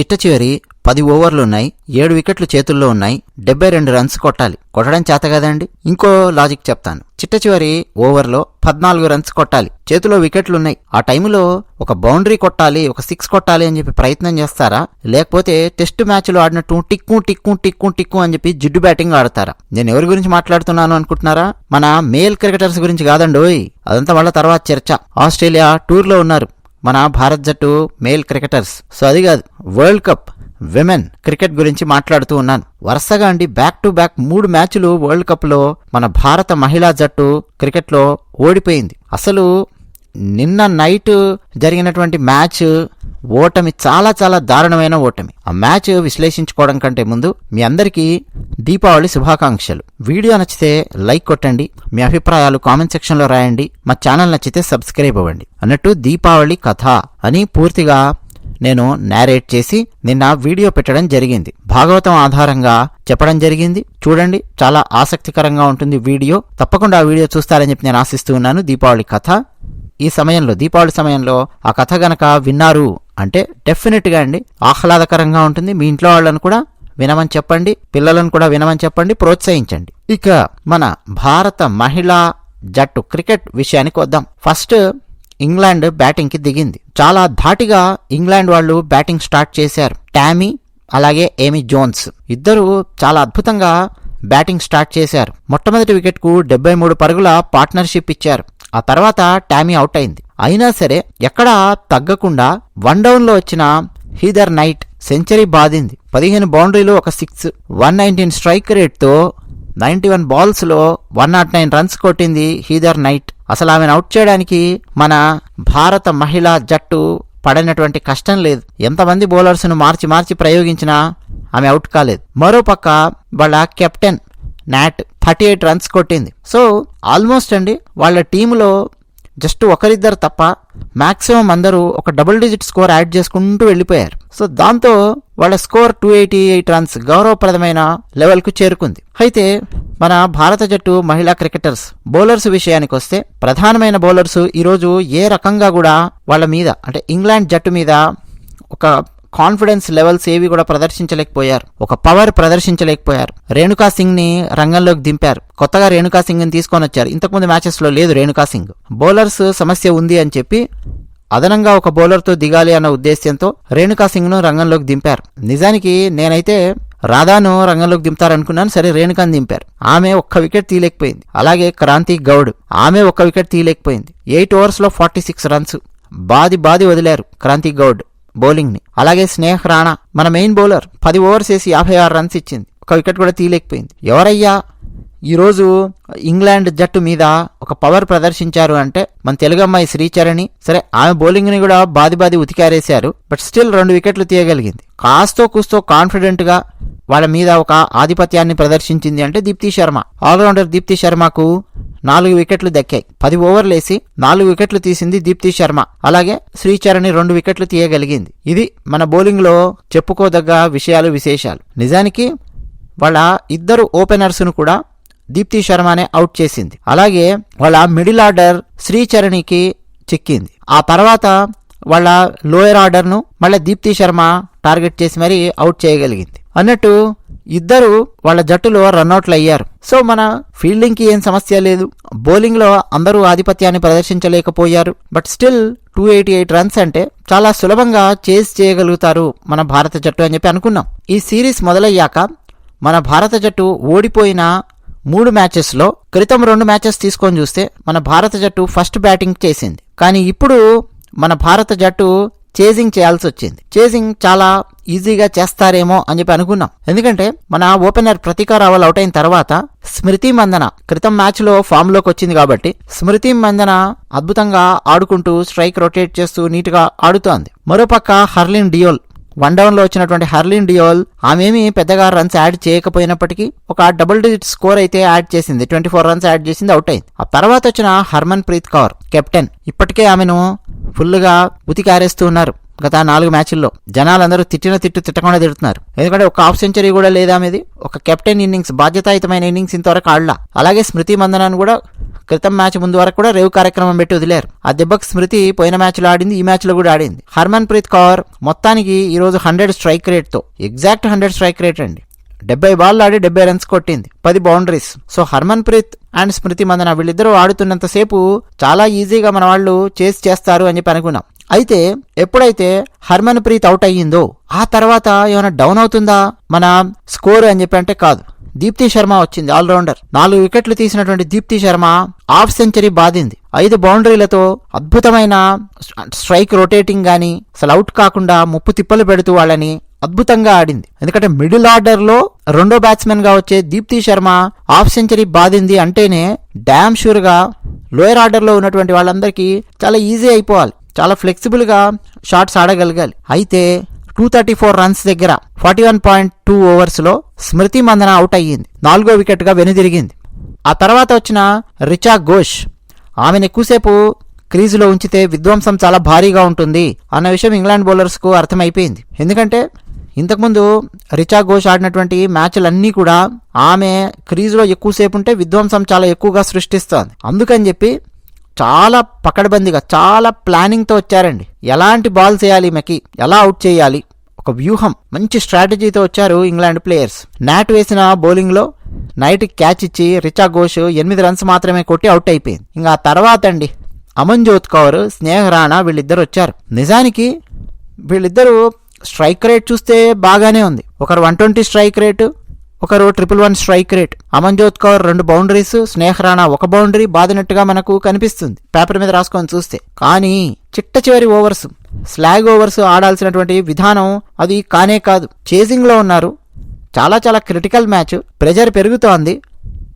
చిట్ట చివరి పది ఓవర్లు ఉన్నాయి ఏడు వికెట్లు చేతుల్లో ఉన్నాయి డెబ్బై రెండు రన్స్ కొట్టాలి. కొట్టడం చేత కదండి? ఇంకో లాజిక్ చెప్తాను. చిట్ట చివరి ఓవర్లో పద్నాలుగు రన్స్ కొట్టాలి. చేతిలో వికెట్లు ఉన్నాయి. ఆ టైంలో ఒక బౌండరీ కొట్టాలి ఒక సిక్స్ కొట్టాలి అని చెప్పి ప్రయత్నం చేస్తారా? లేకపోతే టెస్ట్ మ్యాచ్లో ఆడినట్టు టిక్కు టిక్కు టిక్కు టిక్కు అని చెప్పి జిడ్డు బ్యాటింగ్ ఆడతారా? నేను ఎవరి గురించి మాట్లాడుతున్నాను అనుకుంటున్నారా? మన మేల్ క్రికెటర్స్ గురించి కాదండోయ్. అదంతా వాళ్ళ తర్వాత చర్చ. ఆస్ట్రేలియా టూర్లో ఉన్నారు. మన భారత్ జట్టు మేల్ క్రికెటర్స్. సో అది కాదు వరల్డ్ కప్ విమెన్ క్రికెట్ గురించి మాట్లాడుతూ ఉన్నాను. వరుసగా అండి బ్యాక్ టు బ్యాక్ మూడు మ్యాచ్లు వరల్డ్ కప్లో మన భారత మహిళా జట్టు క్రికెట్లో ఓడిపోయింది. అసలు నిన్న నైట్ జరిగినటువంటి మ్యాచ్ ఓటమి చాలా చాలా దారుణమైన ఓటమి. ఆ మ్యాచ్ విశ్లేషించుకోవడం కంటే ముందు మీ అందరికీ దీపావళి శుభాకాంక్షలు. వీడియో నచ్చితే లైక్ కొట్టండి మీ అభిప్రాయాలు కామెంట్ సెక్షన్లో రాయండి మా ఛానల్ నచ్చితే సబ్స్క్రైబ్ అవ్వండి. అన్నట్టు దీపావళి కథ అని పూర్తిగా నేను నేరేట్ చేసి నిన్న వీడియో పెట్టడం జరిగింది. భాగవతం ఆధారంగా చెప్పడం జరిగింది. చూడండి చాలా ఆసక్తికరంగా ఉంటుంది వీడియో. తప్పకుండా ఆ వీడియో చూస్తారని చెప్పి నేను ఆశిస్తూ ఉన్నాను. దీపావళి కథ ఈ సమయంలో దీపావళి సమయంలో ఆ కథ గనక విన్నారు అంటే డెఫినెట్గా అండి ఆహ్లాదకరంగా ఉంటుంది. మీ ఇంట్లో వాళ్ళని కూడా వినమని చెప్పండి పిల్లలను కూడా వినమని చెప్పండి ప్రోత్సహించండి. ఇక మన భారత మహిళా జట్టు క్రికెట్ విషయానికి వద్దాం. ఫస్ట్ ఇంగ్లాండ్ బ్యాటింగ్కి దిగింది. చాలా ధాటిగా ఇంగ్లాండ్ వాళ్ళు బ్యాటింగ్ స్టార్ట్ చేశారు. టామీ అలాగే ఏమి జోన్స్ ఇద్దరు చాలా అద్భుతంగా బ్యాటింగ్ స్టార్ట్ చేశారు. మొట్టమొదటి వికెట్కు డెబ్బై మూడు పరుగుల పార్ట్నర్షిప్ ఇచ్చారు. ఆ తర్వాత టామీ అవుట్ అయింది. అయినా సరే ఎక్కడా తగ్గకుండా వన్ డౌన్లో వచ్చిన హీదర్ నైట్ సెంచరీ బాధింది. పదిహేను బౌండరీలు ఒక సిక్స్ వన్ నైన్టీన్ స్ట్రైక్ రేట్తో నైన్టీ వన్ బాల్స్లో వన్ నాట్ నైన్ రన్స్ కొట్టింది హీదర్ నైట్. అసలు ఆమెను అవుట్ చేయడానికి మన భారత మహిళా జట్టు పడినటువంటి కష్టం లేదు. ఎంతమంది బౌలర్స్ను మార్చి మార్చి ప్రయోగించినా ఆమె అవుట్ కాలేదు. మరోపక్క వాళ్ళ captain not thirty eight runs కొట్టింది. సో ఆల్మోస్ట్ అండి వాళ్ళ టీంలో జస్ట్ ఒకరిద్దరు తప్ప మ్యాక్సిమం అందరూ ఒక డబుల్ డిజిట్ స్కోర్ యాడ్ చేసుకుంటూ వెళ్ళిపోయారు. సో దాంతో వాళ్ళ score two eighty eight runs గౌరవప్రదమైన లెవెల్కు చేరుకుంది. అయితే మన భారత జట్టు మహిళా క్రికెటర్స్ బౌలర్స్ విషయానికి వస్తే ప్రధానమైన బౌలర్స్ ఈరోజు ఏ రకంగా కూడా వాళ్ళ మీద అంటే ఇంగ్లాండ్ జట్టు మీద ఒక కాన్ఫిడెన్స్ లెవెల్స్ ఏవి కూడా ప్రదర్శించలేకపోయారు. ఒక పవర్ ప్రదర్శించలేకపోయారు. రేణుకా సింగ్ని రంగంలోకి దింపారు. కొత్తగా రేణుకా సింగ్ని తీసుకొని వచ్చారు. ఇంతకుముందు మ్యాచెస్లో లేదు రేణుకా సింగ్. బౌలర్స్ సమస్య ఉంది అని చెప్పి అదనంగా ఒక బౌలర్తో దిగాలి అన్న ఉద్దేశ్యంతో రేణుకా సింగ్ను రంగంలోకి దింపారు. నిజానికి నేనైతే రాధాను రంగంలోకి దింపుతారనుకున్నాను. సరే రేణుకాని దింపారు. ఆమె ఒక్క వికెట్ తీయలేకపోయింది. అలాగే క్రాంతి గౌడ్ ఆమె ఒక్క వికెట్ తీయలేకపోయింది. ఎయిట్ ఓవర్స్లో ఫార్టీ సిక్స్ రన్స్ బాది బాది వదిలారు క్రాంతి గౌడ్. బౌలింగ్ని. అలాగే స్నేహ్ రాణా మన మెయిన్ బౌలర్ పది ఓవర్స్ వేసి యాభై ఆరు రన్స్ ఇచ్చింది. ఒక వికెట్ కూడా తీయలేకపోయింది. ఎవరయ్యా? ఈరోజు ఇంగ్లాండ్ జట్టు మీద ఒక పవర్ ప్రదర్శించారు అంటే మన తెలుగు అమ్మాయి శ్రీచరణి సరే ఆమె బౌలింగ్ని కూడా బాది బాది ఉతికారేశారు బట్ స్టిల్ రెండు వికెట్లు తీయగలిగింది. కాస్తో కూస్తో కాన్ఫిడెంట్గా వాళ్ళ మీద ఒక ఆధిపత్యాన్ని ప్రదర్శించింది అంటే దీప్తి శర్మ. ఆల్రౌండర్ దీప్తి శర్మకు నాలుగు వికెట్లు దక్కాయి. పది ఓవర్లేసి నాలుగు వికెట్లు తీసింది దీప్తి శర్మ. అలాగే శ్రీచరణి రెండు వికెట్లు తీయగలిగింది. ఇది మన బౌలింగ్లో చెప్పుకోదగ్గ విషయాలు విశేషాలు. నిజానికి వాళ్ళ ఇద్దరు ఓపెనర్స్ను కూడా దీప్తి శర్మనే అవుట్ చేసింది. అలాగే వాళ్ళ మిడిల్ ఆర్డర్ శ్రీచరణికి చిక్కింది. ఆ తర్వాత వాళ్ళ లోయర్ ఆర్డర్ను మళ్ళీ దీప్తి శర్మ టార్గెట్ చేసి మరీ అవుట్ చేయగలిగింది. అన్నట్టు ఇద్దరు వాళ్ళ జట్టులో రన్అట్లు అయ్యారు. సో మన ఫీల్డింగ్కి ఏం సమస్య లేదు. బౌలింగ్లో అందరూ ఆధిపత్యాన్ని ప్రదర్శించలేకపోయారు. But still two eighty eight runs అంటే చాలా సులభంగా చేజ్ చేయగలుగుతారు మన భారత జట్టు అని చెప్పి అనుకున్నాం. ఈ సిరీస్ మొదలయ్యాక మన భారత జట్టు ఓడిపోయిన మూడు మ్యాచెస్లో క్రితం రెండు మ్యాచెస్ తీసుకొని చూస్తే మన భారత జట్టు ఫస్ట్ బ్యాటింగ్ చేసింది. కానీ ఇప్పుడు మన భారత జట్టు చేజింగ్ చేయాల్సి వచ్చింది. చేజింగ్ చాలా ఈజీగా చేస్తారేమో అని చెప్పి అనుకున్నాం. ఎందుకంటే మన ఓపెనర్ ప్రతీకా రావల్ అవుట్ అయిన తర్వాత స్మృతి మందన క్రితం మ్యాచ్లో ఫామ్లోకి వచ్చింది కాబట్టి స్మృతి మందన అద్భుతంగా ఆడుకుంటూ స్ట్రైక్ రొటేట్ చేస్తూ నీట్గా ఆడుతోంది. మరోపక్క హర్లిన్ డియోల్ వన్ డౌన్లో వచ్చినటువంటి హర్లిన్ డియోల్ ఆమెమి పెద్దగా రన్స్ యాడ్ చేయకపోయినప్పటికీ ఒక డబుల్ డిజిట్ స్కోర్ అయితే యాడ్ చేసింది. ట్వంటీ ఫోర్ రన్స్ యాడ్ చేసింది అవుట్ అయింది. ఆ తర్వాత వచ్చిన హర్మన్ ప్రీత్ కౌర్ కెప్టెన్ ఇప్పటికే ఆమెను ఫుల్గా ఉతికారేస్తూ ఉన్నారు. గత నాలుగు మ్యాచ్ల్లో జనాలందరూ తిట్టిన తిట్టు తిట్టకుండా తిడుతున్నారు. ఎందుకంటే ఒక హాఫ్ సెంచరీ కూడా లేదా మీది? ఒక కెప్టెన్ ఇన్నింగ్స్ బాధ్యతాయుతమైన ఇన్నింగ్స్ ఇంతవరకు ఆడలా. అలాగే స్మృతి మందనాన్ని కూడా క్రితం మ్యాచ్ ముందు వరకు కూడా రేవు కార్యక్రమం పెట్టి వదిలేరు. ఆ దెబ్బకు స్మృతి పోయిన మ్యాచ్లో ఆడింది ఈ మ్యాచ్లో కూడా ఆడింది. హర్మన్ ప్రీత్ కౌర్ మొత్తానికి ఈరోజు హండ్రెడ్ స్ట్రైక్ రేట్తో ఎగ్జాక్ట్ హండ్రెడ్ స్ట్రైక్ రేట్ అండి. డెబ్బై బాల్ ఆడి డెబ్బై రన్స్ కొట్టింది పది boundaries. So Harman Preet and Smriti Mandhana వీళ్ళిద్దరూ ఆడుతున్నంతసేపు చాలా ఈజీగా మన వాళ్ళు చేసి చేస్తారు అని చెప్పి అనుకున్నాం. అయితే ఎప్పుడైతే హర్మన్ ప్రీత్ అవుట్ అయ్యిందో ఆ తర్వాత ఏమైనా డౌన్ అవుతుందా? మన స్కోర్ అని చెప్పి అంటే కాదు. దీప్తి శర్మ వచ్చింది ఆల్రౌండర్ నాలుగు వికెట్లు తీసినటువంటి దీప్తి శర్మ హాఫ్ సెంచరీ బాధింది. ఐదు బౌండరీలతో అద్భుతమైన స్ట్రైక్ రొటేటింగ్ గాని అసలు అవుట్ కాకుండా ముప్పు తిప్పలు పెడుతూ వాళ్ళని అద్భుతంగా ఆడింది. ఎందుకంటే మిడిల్ ఆర్డర్లో రెండో బ్యాట్స్మెన్గా వచ్చే దీప్తి శర్మ హాఫ్ సెంచరీ బాధింది అంటేనే డ్యామ్ షూర్గా లోయర్ ఆర్డర్లో ఉన్నటువంటి వాళ్ళందరికీ చాలా ఈజీ అయిపోవాలి. చాలా ఫ్లెక్సిబుల్గా షార్ట్స్ షాట్స్ ఆడగలగాలి. అయితే టూ థర్టీ ఫోర్ రన్స్ దగ్గర ఫార్టీ వన్ పాయింట్ టూ ఓవర్స్లో స్మృతి మందన అవుట్ అయ్యింది. నాలుగో వికెట్గా వెనుదిరిగింది ఆ తర్వాత వచ్చిన రిచా ఘోష్ ఆమెను ఎక్కువసేపు క్రీజులో ఉంచితే విధ్వంసం చాలా భారీగా ఉంటుంది అన్న విషయం ఇంగ్లాండ్ బౌలర్స్కు అర్థమైపోయింది. ఎందుకంటే ఇంతకుముందు రిచా ఘోష్ ఆడినటువంటి మ్యాచ్లన్నీ కూడా ఆమె క్రీజులో ఎక్కువసేపు ఉంటే విధ్వంసం చాలా ఎక్కువగా సృష్టిస్తోంది. అందుకని చెప్పి చాలా పకడ్బందీగా చాలా ప్లానింగ్తో వచ్చారండి. ఎలాంటి బాల్స్ వేయాలి ఈమెకి ఎలా అవుట్ చేయాలి? ఒక వ్యూహం మంచి స్ట్రాటజీతో వచ్చారు ఇంగ్లాండ్ ప్లేయర్స్. నాట్ వేసిన బౌలింగ్లో నైట్ క్యాచ్ ఇచ్చి రిచా ఘోష్ ఎనిమిది రన్స్ మాత్రమే కొట్టి అవుట్ అయిపోయింది. ఇంకా తర్వాత అండి అమన్జోత్ కౌర్ స్నేహ రాణా వీళ్ళిద్దరు వచ్చారు. నిజానికి వీళ్ళిద్దరూ స్ట్రైక్ రేట్ చూస్తే బాగానే ఉంది. ఒకరు వన్ ట్వంటీ స్ట్రైక్ రేటు ఒకరు triple one strike rate Amanjot Kaur రెండు బౌండరీస్ స్నేహ రాణా ఒక బౌండరీ బాదినట్టుగా మనకు కనిపిస్తుంది. పేపర్ మీద రాసుకొని చూస్తే. కానీ చిట్ట చివరి ఓవర్స్ స్లాగ్ ఓవర్స్ ఆడాల్సినటువంటి విధానం అది కానే కాదు. చేసింగ్లో ఉన్నారు. చాలా చాలా క్రిటికల్ మ్యాచ్ ప్రెజర్ పెరుగుతోంది.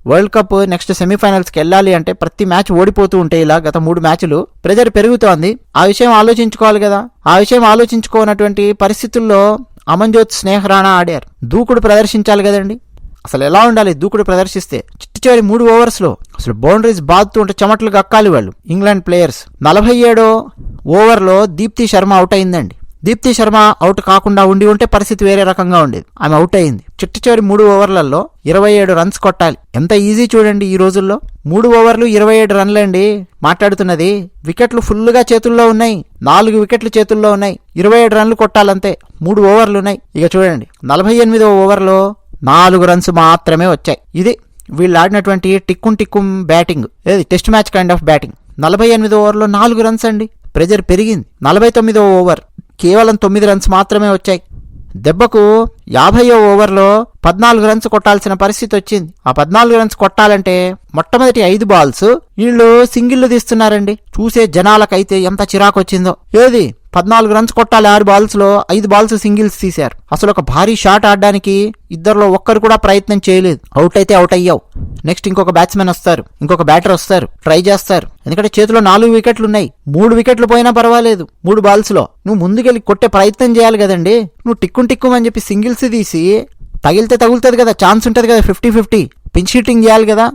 వరల్డ్ కప్ నెక్స్ట్ సెమీఫైనల్స్కి వెళ్ళాలి అంటే ప్రతి మ్యాచ్ ఓడిపోతూ ఉంటే ఇలా గత మూడు మ్యాచ్లు ప్రెజర్ పెరుగుతోంది. ఆ విషయం ఆలోచించుకోవాలి కదా. ఆ విషయం ఆలోచించుకోనటువంటి పరిస్థితుల్లో అమన్జోత్ స్నేహ రాణా ఆడారు. దూకుడు ప్రదర్శించాలి కదండి? అసలు ఎలా ఉండాలి దూకుడు ప్రదర్శిస్తే? చిట్టు చివరి మూడు ఓవర్స్లో అసలు బౌండరీస్ బాదుతూ ఉంటే చెమటలు కక్కాలి వాళ్ళు. ఇంగ్లాండ్ ప్లేయర్స్ నలభై ఏడో ఓవర్లో దీప్తి శర్మ అవుట్ అయిందండి దీప్తి శర్మ అవుట్ కాకుండా ఉండి ఉంటే పరిస్థితి వేరే రకంగా ఉండేది. ఆమె అవుట్ అయింది చిట్టు చివరి మూడు ఓవర్లలో ఇరవై ఏడు రన్స్ కొట్టాలి. ఎంత ఈజీ చూడండి ఈ రోజుల్లో. మూడు ఓవర్లు ఇరవై ఏడు రన్లండి. మాట్లాడుతున్నది వికెట్లు ఫుల్గా చేతుల్లో ఉన్నాయి. నాలుగు వికెట్లు చేతుల్లో ఉన్నాయి. ఇరవై ఏడు రన్లు కొట్టాలంతే. మూడు ఓవర్లు ఉన్నాయి ఇక చూడండి. నలభై ఎనిమిదో ఓవర్లో నాలుగు రన్స్ మాత్రమే వచ్చాయి. ఇది వీళ్ళు ఆడినటువంటి టిక్కుం టిక్కుం బ్యాటింగ్. ఏది? Test match kind of batting. నలభై ఎనిమిదో ఓవర్లో నాలుగు రన్స్ అండి. ప్రెజర్ పెరిగింది. నలభై తొమ్మిదో ఓవర్. కేవలం తొమ్మిది రన్స్ మాత్రమే వచ్చాయి. దెబ్బకు యాభైయో ఓవర్లో పద్నాలుగు రన్స్ కొట్టాల్సిన పరిస్థితి వచ్చింది. ఆ పద్నాలుగు రన్స్ కొట్టాలంటే మొట్టమొదటి ఐదు బాల్స్ వీళ్ళు సింగిల్లు తీస్తున్నారండి. చూసే జనాలకైతే ఎంత చిరాకు వచ్చిందో ఏది? పద్నాలుగు రన్స్ కొట్టాలి ఆరు బాల్స్లో ఐదు బాల్స్ సింగిల్స్ తీశారు. అసలు ఒక భారీ షాట్ ఆడడానికి ఇద్దరులో ఒక్కరు కూడా ప్రయత్నం చేయలేదు. అవుట్ అయితే అవుట్ అయ్యావు. నెక్స్ట్ ఇంకొక బ్యాట్స్మెన్ వస్తారు. ఇంకొక బ్యాటర్ వస్తారు. ట్రై చేస్తారు. ఎందుకంటే చేతిలో నాలుగు వికెట్లు ఉన్నాయి. మూడు వికెట్లు పోయినా పర్వాలేదు. మూడు బాల్స్లో. నువ్వు ముందుకెళ్ళి కొట్టే ప్రయత్నం చేయాలి కదండి. నువ్వు టిక్కుం టిక్కుం అని చెప్పి సింగిల్స్ తీసి తగిలితే తగులుతుంది కదా. ఛాన్స్ ఉంటుంది కదా. ఫిఫ్టీ ఫిఫ్టీ పిన్ షీటింగ్ చేయాలి కదా.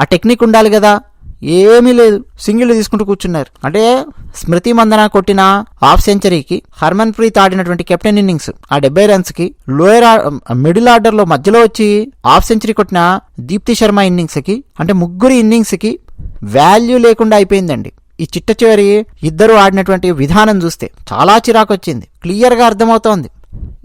ఆ టెక్నిక్ ఉండాలి కదా. ఏమీ లేదు. సింగిల్ తీసుకుంటూ కూర్చున్నారు. అంటే స్మృతి మందన కొట్టిన హాఫ్ సెంచరీకి హర్మన్ ప్రీత్ ఆడినటువంటి కెప్టెన్ ఇన్నింగ్స్ ఆ డెబ్బై రన్స్కి లోయర్ మిడిల్ ఆర్డర్లో మధ్యలో వచ్చి హాఫ్ సెంచరీ కొట్టిన దీప్తి శర్మ ఇన్నింగ్స్కి అంటే ముగ్గురు ఇన్నింగ్స్కి వాల్యూ లేకుండా అయిపోయిందండి. ఈ చిట్ట చివరి ఇద్దరు ఆడినటువంటి విధానం చూస్తే చాలా చిరాకు వచ్చింది క్లియర్గా అర్థమవుతోంది.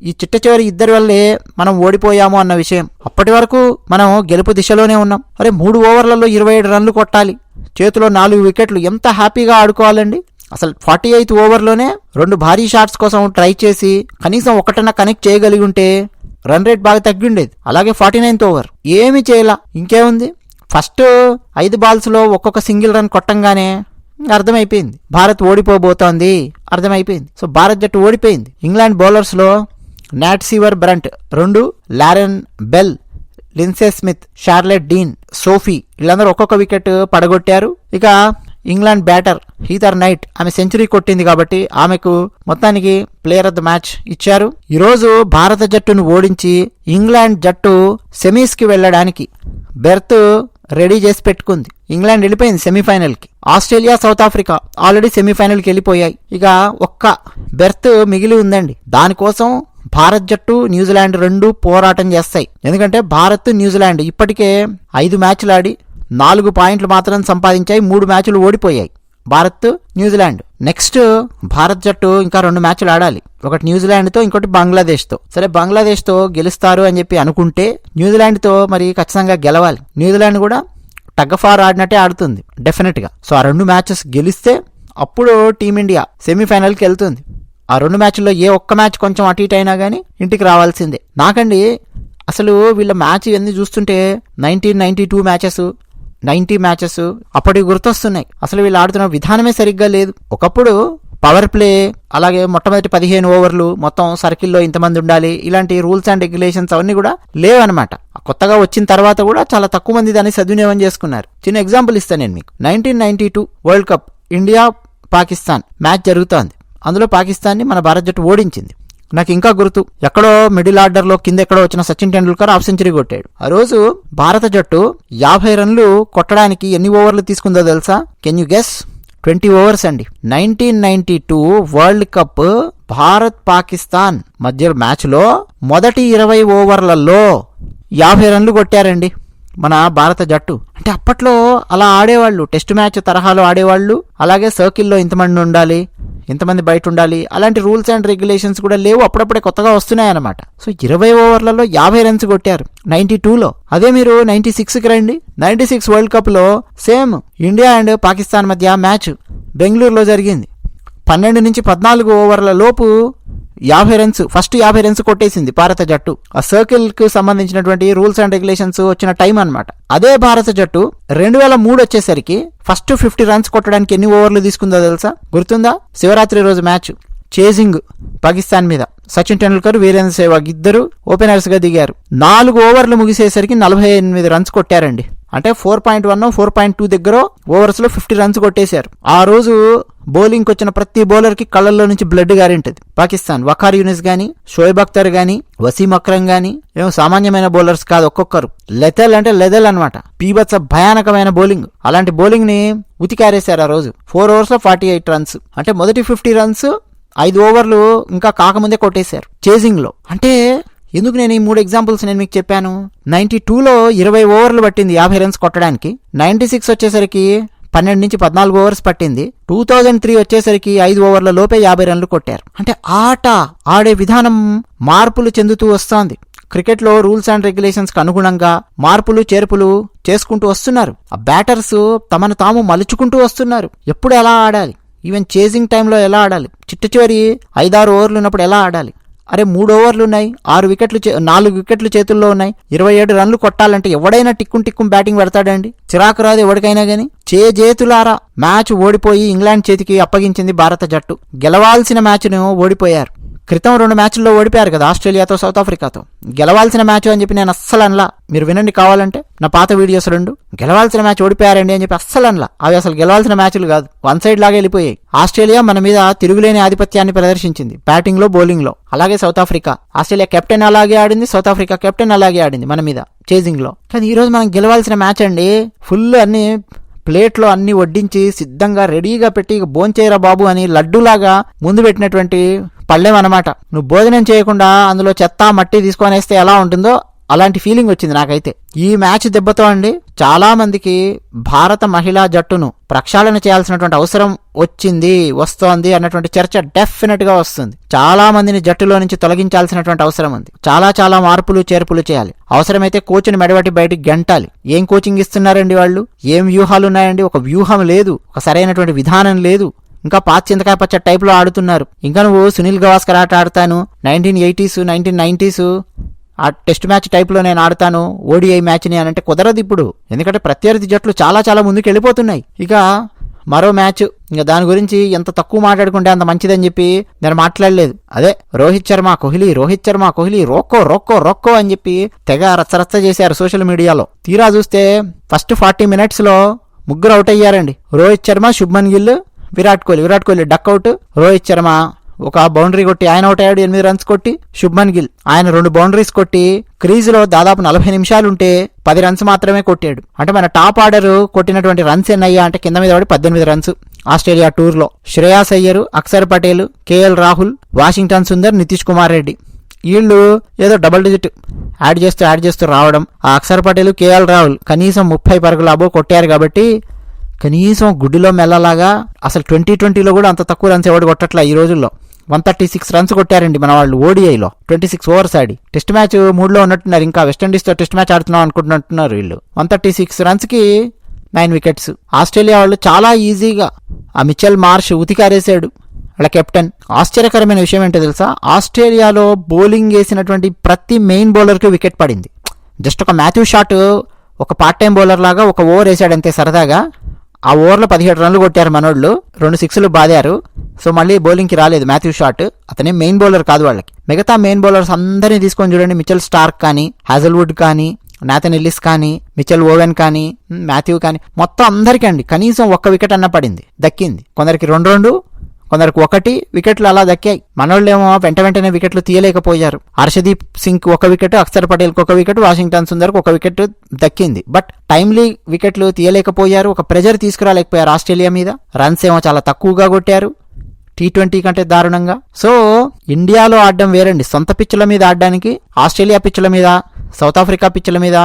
ఈ చిట్ట చివరి ఇద్దరి వల్లే మనం ఓడిపోయాము అన్న విషయం. అప్పటి వరకు మనం గెలుపు దిశలోనే ఉన్నాం. అరే మూడు ఓవర్లలో ఇరవై ఏడు రన్లు కొట్టాలి. చేతిలో నాలుగు వికెట్లు ఎంత హ్యాపీగా ఆడుకోవాలండి? అసలు ఫార్టీ ఎయిత్ ఓవర్లోనే రెండు భారీ షాట్స్ కోసం ట్రై చేసి కనీసం ఒకటన్నా కనెక్ట్ చేయగలిగి ఉంటే రన్ రేట్ బాగా తగ్గిండేది. అలాగే ఫార్టీ నైన్త్ ఓవర్. ఏమీ చేయలా? ఇంకేముంది? ఫస్ట్ ఐదు బాల్స్లో ఒక్కొక్క సింగిల్ రన్ కొట్టంగానే అర్థమైపోయింది. భారత్ ఓడిపోబోతోంది. అర్థమైపోయింది. సో భారత్ జట్టు ఓడిపోయింది. ఇంగ్లాండ్ బౌలర్స్లో నాట్ సీవర్ బ్రంట్ రెండు Lauren Bell Linsey Smith Charlotte Dean Sophie వీళ్ళందరూ ఒక్కొక్క వికెట్ పడగొట్టారు. ఇక ఇంగ్లాండ్ బ్యాటర్ హీతర్ నైట్ ఆమె సెంచరీ కొట్టింది కాబట్టి ఆమెకు మొత్తానికి ప్లేయర్ ఆఫ్ ద మ్యాచ్ ఇచ్చారు. ఈరోజు భారత జట్టును ఓడించి ఇంగ్లాండ్ జట్టు సెమీస్కి వెళ్ళడానికి బెర్త్ రెడీ చేసి పెట్టుకుంది. ఇంగ్లాండ్ వెళ్ళిపోయింది సెమీఫైనల్కి. ఆస్ట్రేలియా సౌత్ ఆఫ్రికా ఆల్రెడీ సెమీఫైనల్కి వెళ్ళిపోయాయి. ఇక ఒక్క బెర్త్ మిగిలి ఉందండి. దానికోసం భారత్ జట్టు న్యూజిలాండ్ రెండు పోరాటం చేస్తాయి. ఎందుకంటే భారత్ న్యూజిలాండ్ ఇప్పటికే ఐదు మ్యాచ్లు ఆడి నాలుగు పాయింట్లు మాత్రం సంపాదించాయి మూడు మ్యాచ్లు ఓడిపోయాయి. Bharat New Zealand. Next Bharat జట్టు ఇంకా రెండు మ్యాచ్లు ఆడాలి. ఒకటి న్యూజిలాండ్తో ఇంకోటి బంగ్లాదేశ్తో. సరే బంగ్లాదేశ్తో గెలుస్తారు అని చెప్పి అనుకుంటే న్యూజిలాండ్తో మరి ఖచ్చితంగా గెలవాలి. న్యూజిలాండ్ కూడా టగ్గఫార్ ఆడినట్టే ఆడుతుంది డెఫినెట్గా. సో ఆ రెండు మ్యాచెస్ గెలిస్తే అప్పుడు టీమిండియా సెమీఫైనల్కి వెళ్తుంది. ఆ రెండు మ్యాచ్ల్లో ఏ ఒక్క మ్యాచ్ కొంచెం అటు ఇటు అయినా కానీ ఇంటికి రావాల్సిందే. నాకండి అసలు వీళ్ళ మ్యాచ్ ఇవన్నీ చూస్తుంటే nineteen ninety two matches ninety matches అప్పటికి గుర్తొస్తున్నాయి. అసలు వీళ్ళు ఆడుతున్న విధానమే సరిగ్గా లేదు. ఒకప్పుడు పవర్ ప్లే అలాగే మొట్టమొదటి పదిహేను ఓవర్లు మొత్తం సర్కిల్లో ఇంతమంది ఉండాలి ఇలాంటి రూల్స్ అండ్ రెగ్యులేషన్స్ అవన్నీ కూడా లేవన్నమాట. కొత్తగా వచ్చిన తర్వాత కూడా చాలా తక్కువ మంది దాన్ని సద్వినియోగం చేసుకున్నారు. చిన్న ఎగ్జాంపుల్ ఇస్తాను నేను మీకు. Nineteen ninety two world cup India Pakistan match జరుగుతోంది. అందులో పాకిస్తాన్ని మన భారత జట్టు ఓడించింది. నాకు ఇంకా గుర్తు ఎక్కడో మిడిల్ ఆర్డర్లో కింద ఎక్కడో వచ్చిన సచిన్ టెండూల్కర్ హాఫ్ సెంచరీ కొట్టాడు. ఆ రోజు భారత జట్టు యాభై రన్లు కొట్టడానికి ఎన్ని ఓవర్లు తీసుకుందో తెలుసా? Can you guess twenty overs అండి. Nineteen ninety two world cup Bharat Pakistan మధ్య మ్యాచ్లో మొదటి ఇరవై ఓవర్లలో యాభై రన్లు కొట్టారండి మన భారత జట్టు. అంటే అప్పట్లో అలా ఆడేవాళ్ళు టెస్ట్ మ్యాచ్ తరహాలో ఆడేవాళ్ళు అలాగే సర్కిల్లో ఇంతమంది ఉండాలి ఇంతమంది బయట ఉండాలి అలాంటి రూల్స్ అండ్ రెగ్యులేషన్స్ కూడా లేవు. అప్పుడప్పుడే కొత్తగా వస్తున్నాయన్నమాట. సో ఇరవై ఓవర్లలో యాభై రన్స్ కొట్టారు నైన్టీ టూలో. అదే మీరు నైన్టీ సిక్స్కి రండి. నైన్టీ సిక్స్ వరల్డ్ కప్లో same India and Pakistan match match బెంగళూరులో జరిగింది. పన్నెండు నుంచి పద్నాలుగు ఓవర్ల లోపు యాభై రన్స్ ఫస్ట్ యాభై రన్స్ కొట్టేసింది భారత జట్టు. ఆ సర్కిల్కు సంబంధించినటువంటి రూల్స్ అండ్ రెగ్యులేషన్స్ వచ్చిన టైం అనమాట అదే భారత జట్టు రెండు వేల మూడు వచ్చేసరికి ఫస్ట్ ఫిఫ్టీ రన్స్ కొట్టడానికి ఎన్ని ఓవర్లు తీసుకుందో తెలుసా? గుర్తుందా? శివరాత్రి రోజు మ్యాచ్ చేజింగ్ పాకిస్తాన్ మీద. సచిన్ టెండూల్కర్ వీరేంద్ర సేవాగ్ ఇద్దరు ఓపెనర్స్గా దిగారు. నాలుగు ఓవర్లు ముగిసేసరికి నలభై ఎనిమిది రన్స్ కొట్టారండి. అంటే four point one four point two దగ్గర ఓవర్స్లో ఫిఫ్టీ రన్స్ కొట్టేశారు. ఆ రోజు బౌలింగ్ వచ్చిన ప్రతి బౌలర్కి కళ్ళల్లో నుంచి బ్లడ్ గారింటది. పాకిస్తాన్ వఖార్ యూనిస్ గాని షోయబ్ అఖ్తర్ గాని వసీం అక్రమ్ గాని ఏమో సామాన్యమైన బౌలర్స్ కాదు ఒక్కొక్కరు. లెథల్ అంటే లెథల్ అనమాట పీబత్స భయానకమైన బౌలింగ్ అలాంటి బౌలింగ్ని ఉతికారేశారు ఆ రోజు. ఫోర్ ఓవర్స్లో ఫార్టీ ఎయిట్ రన్స్ అంటే మొదటి ఫిఫ్టీ రన్స్ ఐదు ఓవర్లు ఇంకా కాకముందే కొట్టేశారు. చేసింగ్లో. అంటే ఎందుకు నేను ఈ మూడు ఎగ్జాంపుల్స్ నేను మీకు చెప్పాను? నైన్టీ టూలో ఇరవై ఓవర్లు పట్టింది యాభై రన్స్ కొట్టడానికి. నైన్టీ సిక్స్ వచ్చేసరికి పన్నెండు నుంచి పద్నాలుగు ఓవర్స్ పట్టింది. టూ థౌజండ్ త్రీ వచ్చేసరికి ఐదు ఓవర్ల లోపే యాభై రన్లు కొట్టారు. అంటే ఆట ఆడే విధానం మార్పులు చెందుతూ వస్తోంది. క్రికెట్లో రూల్స్ అండ్ రెగ్యులేషన్స్కి అనుగుణంగా మార్పులు చేర్పులు చేసుకుంటూ వస్తున్నారు. ఆ బ్యాటర్స్ తమను తాము మలుచుకుంటూ వస్తున్నారు. ఎప్పుడు ఎలా ఆడాలి? ఈవెన్ చేజింగ్ టైంలో ఎలా ఆడాలి? చిట్ట చివరి ఐదారు ఓవర్లు ఉన్నప్పుడు ఎలా ఆడాలి? అరే మూడు ఓవర్లు ఉన్నాయి. ఆరు వికెట్లు చే- నాలుగు వికెట్లు చేతుల్లో ఉన్నాయి. ఇరవై ఏడు రన్లు కొట్టాలంటే ఎవడైనా టిక్కుం టిక్కుం బ్యాటింగ్ పెడతాడండి. చిరాకు రాదు ఎవరికైనా గానీ. చే జేతులారా. మ్యాచ్ ఓడిపోయి ఇంగ్లాండ్ చేతికి అప్పగించింది భారత జట్టు. గెలవాల్సిన మ్యాచ్ను ఓడిపోయారు. క్రితం రెండు మ్యాచ్ల్లో ఓడిపోయారు కదా ఆస్ట్రేలియాతో సౌత్ ఆఫ్రికాతో. గెలవాల్సిన మ్యాచ్ అని చెప్పి నేను అస్సలు అనలా. మీరు వినండి కావాలంటే నా పాత వీడియోస్ రెండు. గెలవాల్సిన మ్యాచ్ ఓడిపోయారండి అని చెప్పి అస్సలు అనలా. అవి అసలు గెలవాల్సిన మ్యాచ్లు కాదు. వన్ సైడ్ లాగా వెళ్ళిపోయాయి. ఆస్ట్రేలియా మన మీద తిరుగులేని ఆధిపత్యాన్ని ప్రదర్శించింది బ్యాటింగ్లో బౌలింగ్లో అలాగే సౌత్ ఆఫ్రికా. ఆస్ట్రేలియా కెప్టెన్ అలాగే ఆడింది సౌత్ ఆఫ్రికా కెప్టెన్ అలాగే ఆడింది మన మీద చేజింగ్లో కానీ ఈరోజు మనం గెలవాల్సిన మ్యాచ్ అండి ఫుల్ అన్ని ప్లేట్లో అన్ని వడ్డించి సిద్ధంగా రెడీగా పెట్టి ఇక భోంచేయరా బాబు అని లడ్డూలాగా ముందు పెట్టినటువంటి పళ్ళెం అనమాట నువ్వు భోజనం చేయకుండా అందులో చెత్త మట్టి తీసుకొని వేస్తే ఎలా ఉంటుందో అలాంటి ఫీలింగ్ వచ్చింది నాకైతే. ఈ మ్యాచ్ దెబ్బతో అండి చాలా మందికి భారత మహిళా జట్టును ప్రక్షాళన చేయాల్సినటువంటి అవసరం వచ్చింది వస్తోంది అన్నటువంటి చర్చ డెఫినెట్గా వస్తుంది. చాలా మందిని జట్టులో నుంచి తొలగించాల్సినటువంటి అవసరం ఉంది. చాలా చాలా మార్పులు చేర్పులు చేయాలి. అవసరమైతే కోచ్ని మెడబట్టి బయటికి గంటాలి. ఏం కోచింగ్ ఇస్తున్నారండి వాళ్ళు? ఏం వ్యూహాలు ఉన్నాయండి? ఒక వ్యూహం లేదు. ఒక సరైనటువంటి విధానం లేదు. ఇంకా పాత చింతకాయ పచ్చ టైప్లో ఆడుతున్నారు. ఇంకా నువ్వు సునీల్ గవాస్కర్ ఆట ఆడతాను. నైన్టీన్ ఎయిటీస్ నైన్టీన్ నైన్టీస్ ఆ టెస్ట్ మ్యాచ్ టైప్లో నేను ఆడతాను ఓడిఐ మ్యాచ్ని అని అంటే కుదరదు ఇప్పుడు. ఎందుకంటే ప్రత్యర్థి జట్లు చాలా చాలా ముందుకు వెళ్ళిపోతున్నాయి. ఇక మరో మ్యాచ్ ఇంకా దాని గురించి ఎంత తక్కువ మాట్లాడుకుంటే అంత మంచిదని చెప్పి నేను మాట్లాడలేదు. అదే రోహిత్ శర్మ కోహ్లీ రోహిత్ శర్మ కోహ్లీ రొక్కో రొక్కో రొక్కో అని చెప్పి తెగ రచ్చరచ్చ చేశారు సోషల్ మీడియాలో. తీరా చూస్తే ఫస్ట్ ఫార్టీ మినిట్స్లో ముగ్గురు అవుట్ అయ్యారండి. రోహిత్ శర్మ శుభ్మన్ గిల్ విరాట్ కోహ్లీ. విరాట్ కోహ్లీ డక్అవుట్ రోహిత్ శర్మ ఒక బౌండరీ కొట్టి ఆయన అవుట్ అయ్యాడు ఎనిమిది రన్స్ కొట్టి శుభ్మన్ గిల్. ఆయన రెండు బౌండరీస్ కొట్టి క్రీజ్లో దాదాపు నలభై నిమిషాలుంటే పది రన్స్ మాత్రమే కొట్టాడు. అంటే మన టాప్ ఆర్డర్ కొట్టినటువంటి రన్స్ ఎన్నయ్యా అంటే కింద మీద పడి పద్దెనిమిది రన్స్ ఆస్ట్రేలియా టూర్లో. Shreyas Iyer Axar Patel KL Rahul Washington Sundar Nitish Kumar Reddy. వీళ్ళు ఏదో డబుల్ డిజిట్ యాడ్ చేస్తూ యాడ్ చేస్తూ రావడం. ఆ అక్షర్ పటేల్ కేఎల్ రాహుల్ కనీసం ముప్పై పరుగులు అబో కొట్టారు కాబట్టి కనీసం గుడ్డిలో మెల్లలాగా అసలు ట్వంటీ ట్వంటీలో కూడా అంత తక్కువ రన్స్ ఎవడు కొట్టట్లా ఈ రోజుల్లో? వన్ థర్టీ సిక్స్ రన్స్ కొట్టారండి మన వాళ్ళు ఓడిఐలో. ట్వంటీ సిక్స్ ఓవర్స్ ఆడి. టెస్ట్ మ్యాచ్ మూడులో ఉన్నట్టున్నారు. ఇంకా వెస్టిండీస్తో టెస్ట్ మ్యాచ్ ఆడుతున్నాం అనుకుంటున్నట్టున్నారు వీళ్ళు. వన్ థర్టీ సిక్స్ రన్స్కి నైన్ వికెట్స్ ఆస్ట్రేలియా వాళ్ళు చాలా ఈజీగా ఆ మిచెల్ మార్ష్ ఉతికారేశాడు. వాళ్ళ కెప్టెన్ ఆశ్చర్యకరమైన విషయం ఏంటో తెలుసా? ఆస్ట్రేలియాలో బౌలింగ్ వేసినటువంటి ప్రతి మెయిన్ బౌలర్కి వికెట్ పడింది. జస్ట్ ఒక మాథ్యూ షాట్ ఒక పార్ట్ టైం బౌలర్ లాగా ఒక ఓవర్ వేసాడు అంతే సరదాగా. ఆ ఓవర్లో పదిహేడు రన్లు కొట్టారు మనోళ్ళు. రెండు సిక్స్లు బాదారు. సో మళ్ళీ బౌలింగ్కి రాలేదు మాథ్యూ షాట్. అతనే మెయిన్ బౌలర్ కాదు వాళ్ళకి. మిగతా మెయిన్ బౌలర్స్ అందరినీ తీసుకొని చూడండి. మిచెల్ స్టార్క్ కానీ హ్యాజల్వుడ్ కానీ నాథన్ ఎల్లిస్ కానీ మిచెల్ ఓవెన్ కానీ మాథ్యూ కానీ మొత్తం అందరికీ అండి కనీసం ఒక్క వికెట్ అన్న పడింది. దక్కింది. కొందరికి రెండు రెండు కొందరికి ఒకటి వికెట్లు అలా దక్కాయి. మనోళ్ళేమో వెంట వెంటనే వికెట్లు తీయలేకపోయారు. హర్షదీప్ సింగ్ ఒక వికెట్ అక్షర్ పటేల్కి ఒక వికెట్ వాషింగ్టన్ సుందర్కి ఒక వికెట్ దక్కింది. బట్ టైమ్లీ వికెట్లు తీయలేకపోయారు ఒక ప్రెజర్ తీసుకురాలేకపోయారు ఆస్ట్రేలియా మీద. రన్స్ ఏమో చాలా తక్కువగా కొట్టారు. టీ ట్వంటీ కంటే దారుణంగా. సో ఇండియాలో ఆడడం వేరండి. సొంత పిచ్చుల మీద ఆడడానికి ఆస్ట్రేలియా పిచ్చుల మీద సౌత్ ఆఫ్రికా పిచ్చుల మీద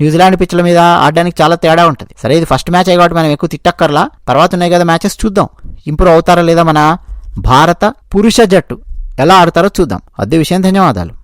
న్యూజిలాండ్ పిచ్ల మీద ఆడడానికి చాలా తేడా ఉంటుంది. సరే ఇది ఫస్ట్ మ్యాచ్ అయ్యి కాబట్టి మనం ఎక్కువ తిట్టక్కర్లా. తర్వాత ఉన్నాయి కదా మ్యాచెస్ చూద్దాం. ఇంప్రూవ్ అవుతారా లేదా మన భారత పురుష జట్టు ఎలా ఆడతారో చూద్దాం. అదే విషయం ధన్యవాదాలు.